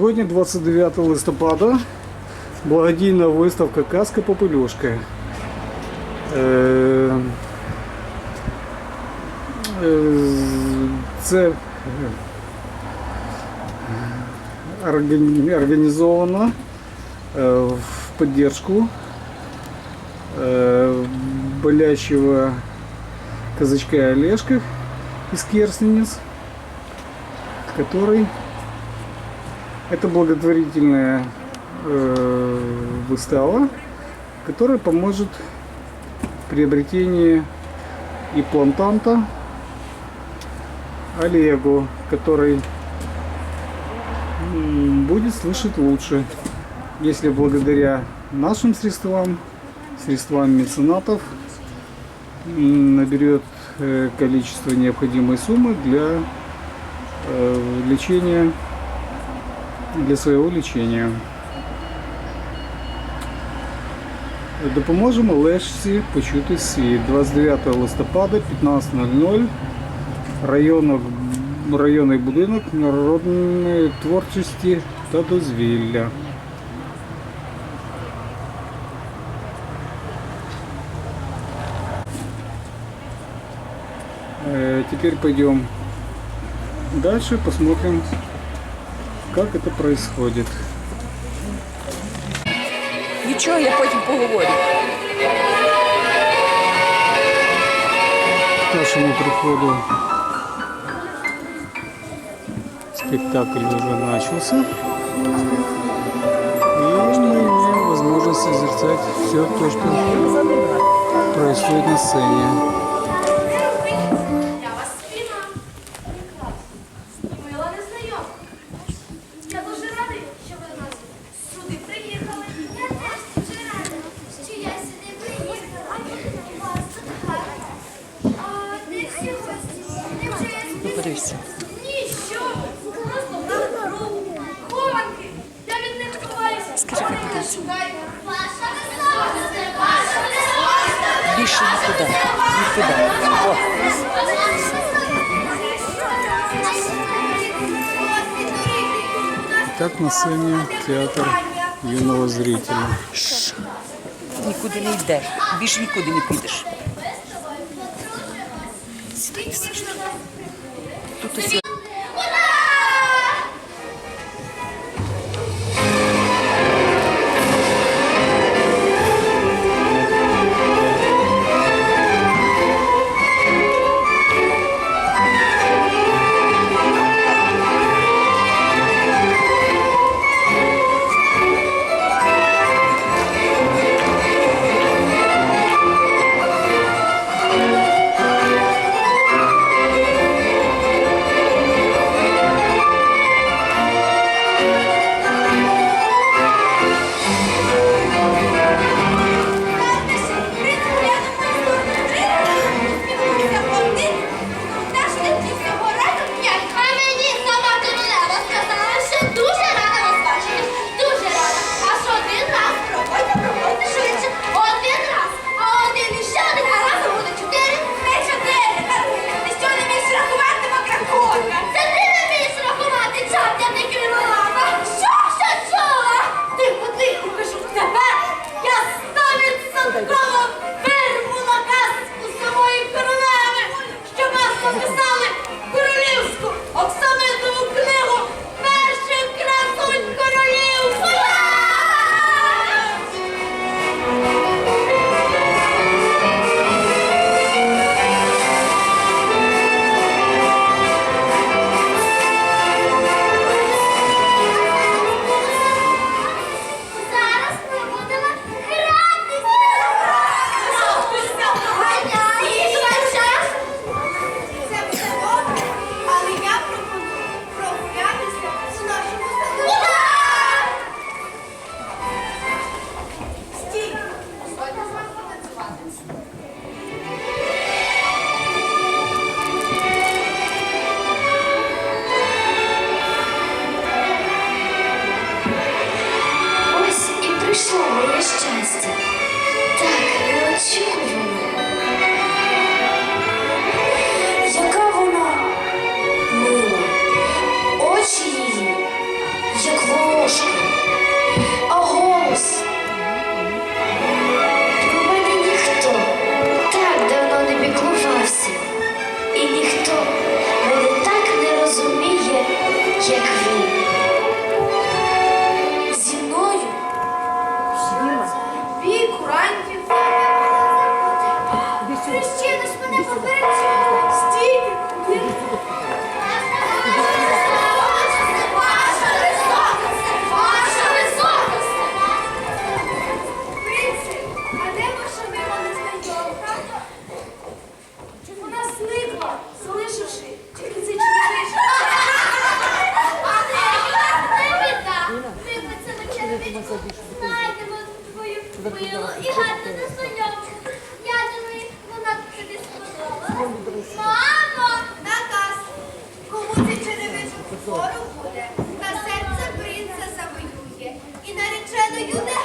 Сьогодні 29 листопада. Благодійна виставка Казка Попелюшка. Е, е, Це е, органі- організовано е, в поддержку э, болящего казачка Олежка из Керстенец, который это благотворительная э, выстава, которая поможет в приобретении имплантанта Олегу, который будет слышать лучше, если благодаря нашим средствам, средствам меценатов, наберет э, количество необходимой суммы для э, лечения, для своего лечения. Допоможемо Лешці почути світ 29 листопада 15.00 районок, районний будинок народної творчості та дозвілля. Э, Теперь пойдем дальше, посмотрим, как это происходит. Нічого, я потім поговорю. К нашему приходу спектакль уже начался. И мы имеем возможность созерцать все то, что происходит на сцене. Ваша високосте. Більше нікуди. Нікуди. О, Так на сцене театр юного зрителя. нікуди не йдеш. Більше нікуди не підеш. ще десь мене попереджав. ayuda.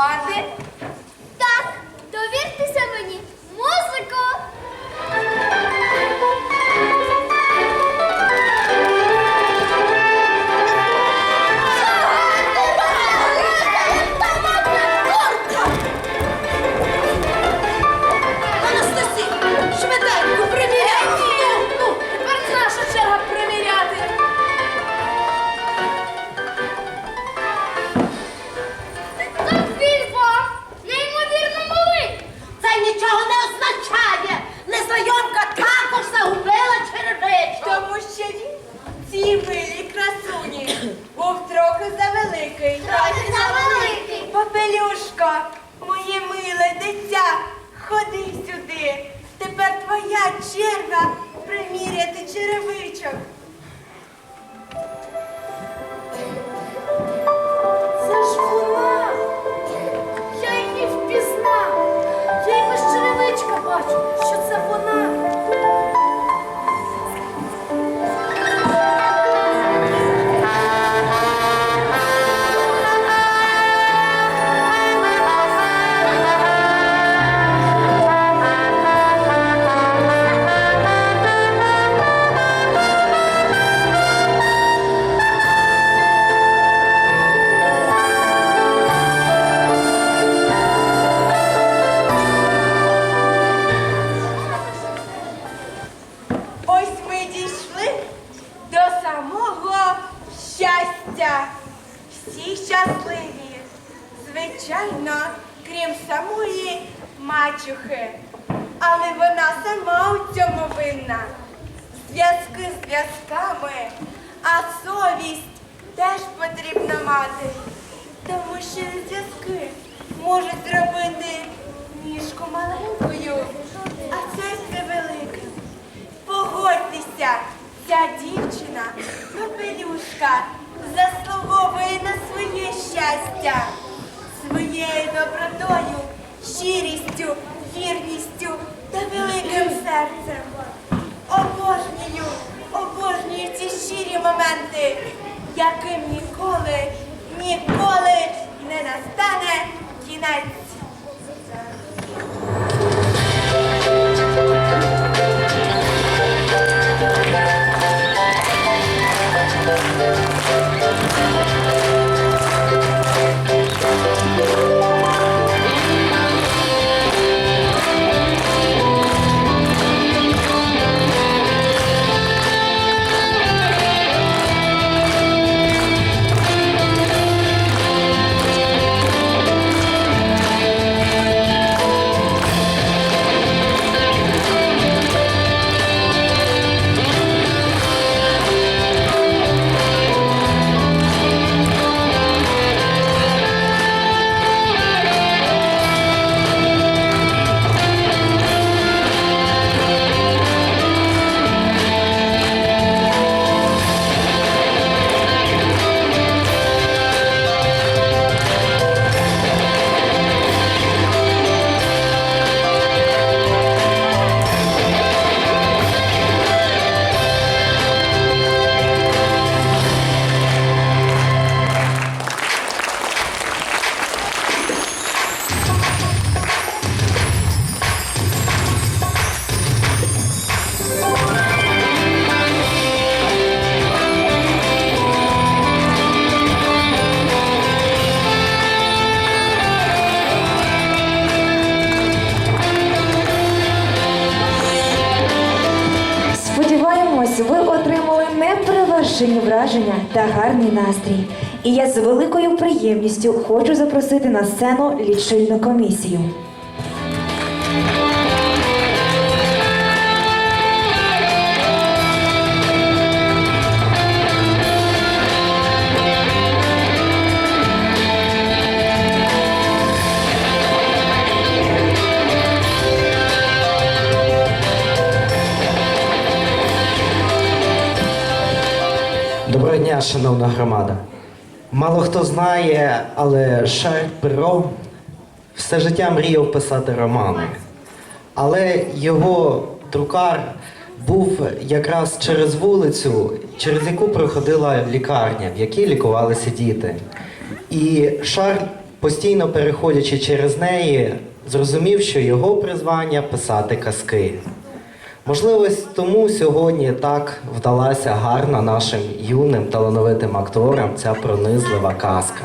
vardı З зв'язками, а совість теж потрібно мати. Тому що зв'язки можуть зробити ніжку маленькою, а серце великим. Погодьтеся, ця дівчина, капелюшка, заслуговує на своє щастя, своєю добротою, щирістю, вірністю та великим серцем. Обожнюю, обожнюю ці щирі моменти, яким ніколи, ніколи не настане кінець. Та гарний настрій. І я з великою приємністю хочу запросити на сцену лічильну комісію. Шановна громада. Мало хто знає, але Шарль Перо все життя мріяв писати романи. Але його друкар був якраз через вулицю, через яку проходила лікарня, в якій лікувалися діти. І Шарль, постійно переходячи через неї, зрозумів, що його призвання писати казки. Можливо, тому сьогодні так вдалася гарна нашим юним талановитим акторам ця пронизлива казка.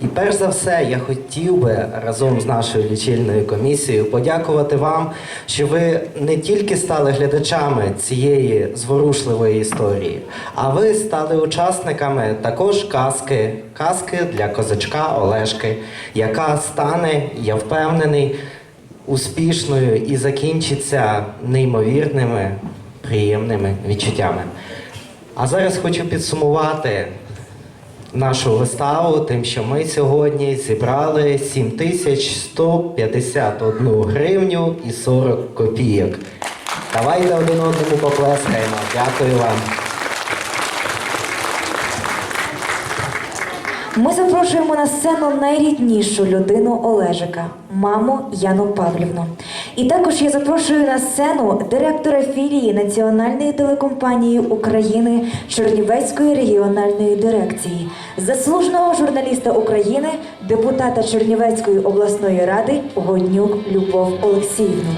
І перш за все, я хотів би разом з нашою лічильною комісією подякувати вам, що ви не тільки стали глядачами цієї зворушливої історії, а ви стали учасниками також казки, казки для козачка Олешки, яка стане, я впевнений, успішною і закінчиться неймовірними, приємними відчуттями. А зараз хочу підсумувати нашу виставу тим, що ми сьогодні зібрали 7151 гривню і 40 копійок. Давайте один одному поплескаємо. Дякую вам. Ми запрошуємо на сцену найріднішу людину Олежика, маму Яну Павлівну. І також я запрошую на сцену директора філії Національної телекомпанії України Чернівецької регіональної дирекції, заслуженого журналіста України, депутата Чернівецької обласної ради Годнюк Любов Олексіївну.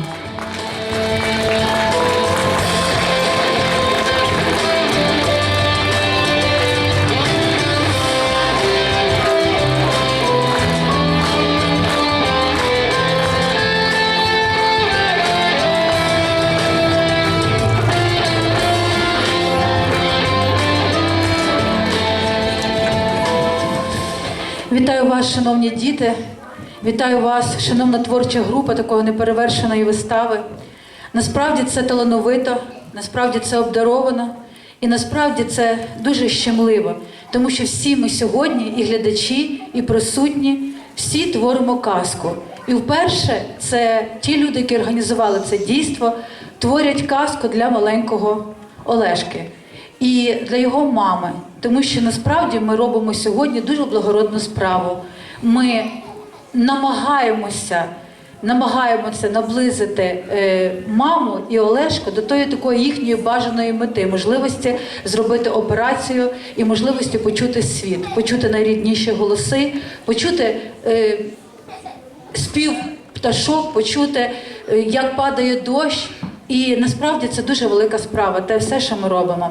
Діти. Вітаю вас, шановна творча група такої неперевершеної вистави. Насправді це талановито, насправді це обдаровано, і насправді це дуже щемливо, тому що всі ми сьогодні, і глядачі, і присутні, всі творимо казку. І вперше це ті люди, які організували це дійство, творять казку для маленького Олешки і для його мами, тому що насправді ми робимо сьогодні дуже благородну справу. Ми намагаємося, намагаємося наблизити е, маму і Олешку до тої такої їхньої бажаної мети, можливості зробити операцію і можливості почути світ, почути найрідніші голоси, почути. Е, спів пташок, почути, е, як падає дощ. І насправді це дуже велика справа, те все, що ми робимо.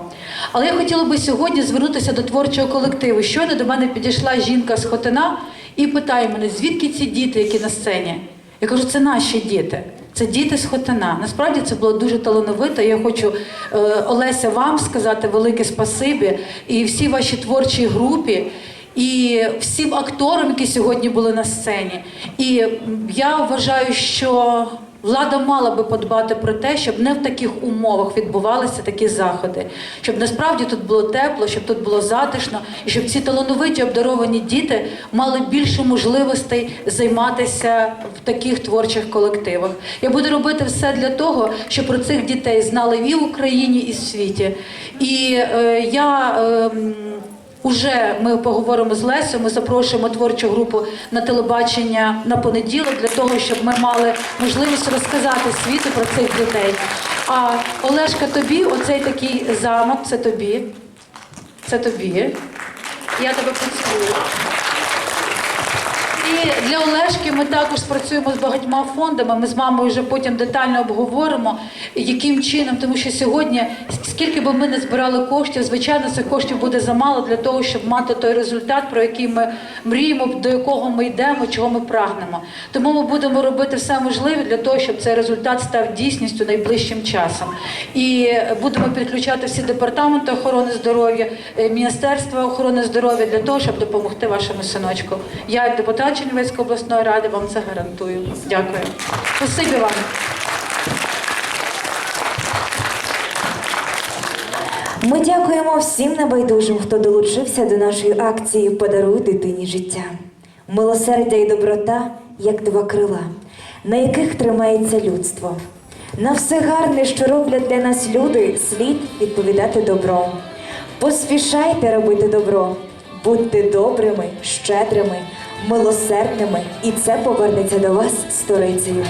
Але я хотіла би сьогодні звернутися до творчого колективу. Щойно до мене підійшла жінка з Хотина і питає мене, звідки ці діти, які на сцені? Я кажу, це наші діти. Це діти з Хотина. Насправді це було дуже талановито. Я хочу е, Олеся вам сказати велике спасибі і всій вашій творчій групі і всім акторам, які сьогодні були на сцені. І я вважаю, що влада мала би подбати про те, щоб не в таких умовах відбувалися такі заходи, щоб насправді тут було тепло, щоб тут було затишно, і щоб ці талановиті обдаровані діти мали більше можливостей займатися в таких творчих колективах. Я буду робити все для того, щоб про цих дітей знали і в Україні, і в світі. І е, я. Е, Уже ми поговоримо з Лесю. Ми запрошуємо творчу групу на телебачення на понеділок для того, щоб ми мали можливість розказати світу про цих дітей. А Олешка, тобі оцей такий замок, це тобі. Це тобі. Я тебе поцілую. І для Олешки ми також спрацюємо з багатьма фондами. Ми з мамою вже потім детально обговоримо, яким чином, тому що сьогодні, скільки би ми не збирали коштів, звичайно, цих коштів буде замало для того, щоб мати той результат, про який ми мріємо, до якого ми йдемо, чого ми прагнемо. Тому ми будемо робити все можливе для того, щоб цей результат став дійсністю найближчим часом. І будемо підключати всі департаменти охорони здоров'я, е, Міністерство охорони здоров'я для того, щоб допомогти вашому синочку. Я, як депутат Чернівецької обласної ради, вам це гарантую. Дякую. Спасибі вам. Ми дякуємо всім небайдужим, хто долучився до нашої акції Подаруй дитині життя. Милосердя і доброта, як два крила, на яких тримається людство. На все гарне, що роблять для нас люди, слід відповідати добром. Поспішайте робити добро, будьте добрими, щедрими, милосердними, і це повернеться до вас сторицею.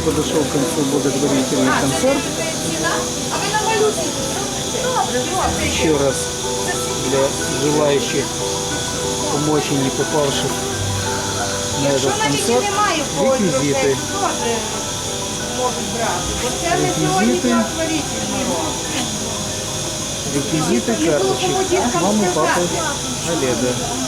Подошел к концу благотворительный концерт. Еще раз для желающих помочь и не попавших на этот концерт реквизиты. Реквизиты. Реквизиты карточек мамы, папы, Олега.